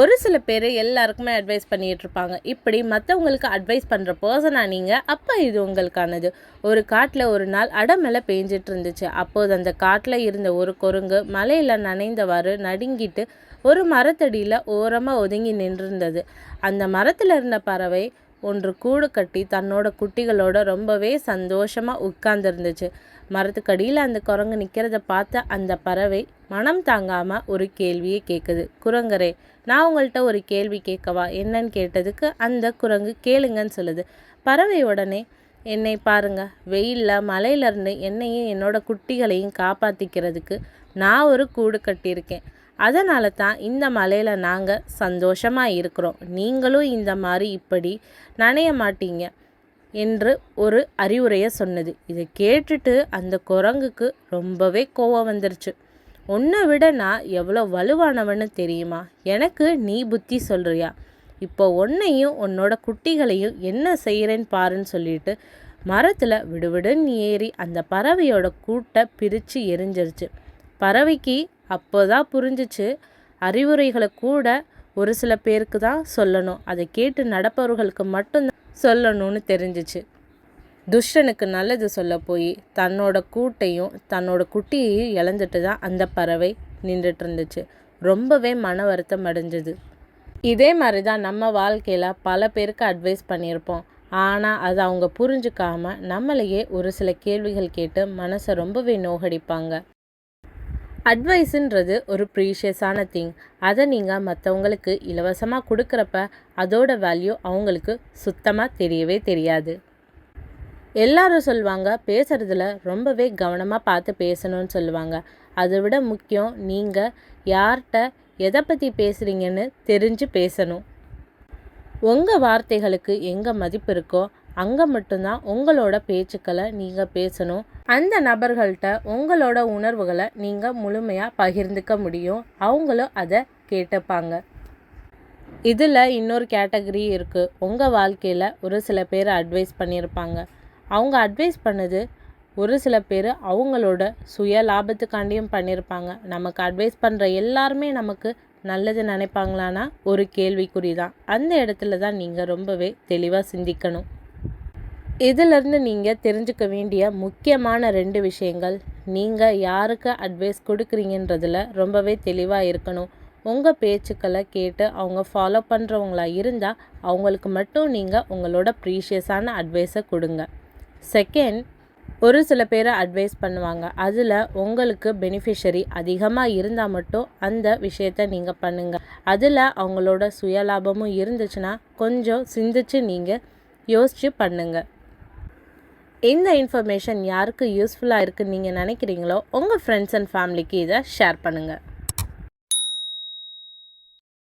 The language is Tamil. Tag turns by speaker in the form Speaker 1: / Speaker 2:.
Speaker 1: ஒரு சில பேர் எல்லாருக்குமே அட்வைஸ் பண்ணிகிட்டு இருப்பாங்க இப்படி மற்றவங்களுக்கு அட்வைஸ் பண்ணுற பர்சனாக நீங்கள் அப்போ இது உங்களுக்கானது. ஒரு காட்டில் ஒரு நாள் அடமலை பெஞ்சிட்டு இருந்துச்சு அப்போது அந்த காட்டில் இருந்த ஒரு குரங்கு மலையில் நனைந்தவாறு நடுங்கிட்டு ஒரு மரத்தடியில் ஓரமாக ஒதுங்கி நின்றிருந்தது. அந்த மரத்தில் இருந்த பறவை ஒன்று கூடு கட்டி தன்னோட குட்டிகளோட ரொம்பவே சந்தோஷமாக உட்கார்ந்துருந்துச்சு. மரத்துக்கடியில் அந்த குரங்கு நிற்கிறத பார்த்த அந்த பறவை மனம் தாங்காமல் ஒரு கேள்வியை கேட்குது குரங்கரே நான் உங்கள்கிட்ட ஒரு கேள்வி கேட்கவா? என்னன்னு கேட்டதுக்கு அந்த குரங்கு கேளுங்கன்னு சொல்லுது. பறவை உடனே என்னை பாருங்க வெயிலில் மலையிலேருந்து என்னையும் என்னோட குட்டிகளையும் காப்பாற்றிக்கிறதுக்கு நான் ஒரு கூடு கட்டியிருக்கேன். அதனால தான் இந்த மலையில் நாங்கள் சந்தோஷமாக இருக்கிறோம். நீங்களும் இந்த மாதிரி இப்படி நனைய மாட்டீங்க என்று ஒரு அறிவுரையை சொன்னது. இதை கேட்டுட்டு அந்த குரங்குக்கு ரொம்பவே கோவம் வந்துருச்சு. உன்னை விட நான் எவ்வளோ வலுவானவன்னு தெரியுமா? எனக்கு நீ புத்தி சொல்கிறியா இப்போ உன்னையும் உன்னோட குட்டிகளையும் என்ன செய்கிறேன்னு பாருன்னு சொல்லிட்டு மரத்தில் விடுவிடுன்னு ஏறி அந்த பறவையோட கூட்டை பிரித்து எரிஞ்சிருச்சு. பறவைக்கு அப்போ தான் புரிஞ்சிச்சு. அறிவுரைகளை கூட ஒரு சில பேருக்கு தான் சொல்லணும். அதை கேட்டு நடப்பவர்களுக்கு மட்டும்தான் சொல்லணும்னு தெரிஞ்சிச்சு. துஷ்டனுக்கு நல்லது சொல்ல போய் தன்னோட கூட்டையும் தன்னோட குட்டியையும் இழந்துட்டு தான் அந்த பறவை நின்றுட்டு இருந்துச்சு. ரொம்பவே மன வருத்தம் அடைஞ்சது. இதே மாதிரி தான் நம்ம வாழ்க்கையில் பல பேருக்கு அட்வைஸ் பண்ணியிருப்போம். ஆனால் அதை அவங்க புரிஞ்சுக்காம நம்மளையே ஒரு சில கேள்விகள் கேட்டு மனசை ரொம்பவே நோகடிப்பாங்க. அட்வைஸுன்றது ஒரு ப்ரீஷியஸான திங் அதை நீங்கள் மற்றவங்களுக்கு இலவசமாக கொடுக்குறப்ப அதோட வேல்யூ அவங்களுக்கு சுத்தமாக தெரியவே தெரியாது. எல்லாரும் சொல்லுவாங்க பேசுகிறதுல ரொம்பவே கவனமாக பார்த்து பேசணும்னு சொல்லுவாங்க. அதை விட முக்கியம் நீங்கள் யார்கிட்ட எதை பற்றி பேசுகிறீங்கன்னு தெரிஞ்சு பேசணும். உங்கள் வார்த்தைகளுக்கு எங்கே மதிப்பு இருக்கோ அங்கே மட்டும்தான் உங்களோட பேச்சுக்களை நீங்கள் பேசணும். அந்த நபர்கள்ட்ட உங்களோட உணர்வுகளை நீங்கள் முழுமையாக பகிர்ந்துக்க முடியும். அவங்களும் அதை கேட்டுப்பாங்க. இதில் இன்னொரு கேட்டகரி இருக்குது உங்கள் வாழ்க்கையில் ஒரு சில பேர் அட்வைஸ் பண்ணியிருப்பாங்க. அவங்க அட்வைஸ் பண்ணது ஒரு சில பேர் அவங்களோட சுய லாபத்துக்காண்டியும் பண்ணியிருப்பாங்க. நமக்கு அட்வைஸ் பண்ணுற எல்லாருமே நமக்கு நல்லது நினைப்பாங்களான்னா ஒரு கேள்விக்குறி தான் அந்த இடத்துல தான் நீங்கள் ரொம்பவே தெளிவாக சிந்திக்கணும். இதிலிருந்து நீங்கள் தெரிஞ்சுக்க வேண்டிய முக்கியமான ரெண்டு விஷயங்கள். நீங்கள் யாருக்கு அட்வைஸ் கொடுக்குறீங்கன்றதில் ரொம்பவே தெளிவாக இருக்கணும். உங்கள் பேச்சுக்களை கேட்டு அவங்க ஃபாலோ பண்ணுறவங்களா இருந்தால் அவங்களுக்கு மட்டும் நீங்கள் உங்களோட ப்ரீஷியஸான அட்வைஸை கொடுங்க. செகண்ட் ஒரு சில பேரை அட்வைஸ் பண்ணுவாங்க. அதில் உங்களுக்கு பெனிஃபிஷரி அதிகமாக இருந்தால் மட்டும் அந்த விஷயத்த நீங்கள் பண்ணுங்கள் அதில் அவங்களோட சுயலாபமும் இருந்துச்சுன்னா கொஞ்சம் சிந்திச்சு நீங்கள் யோசித்து பண்ணுங்கள் இந்த இன்ஃபர்மேஷன் யாருக்கு யூஸ்ஃபுல்லாக இருக்குன்னு நீங்கள் நினைக்கிறீங்களோ உங்கள் ஃப்ரெண்ட்ஸ் அண்ட் ஃபேமிலிக்கு இதை ஷேர் பண்ணுங்கள்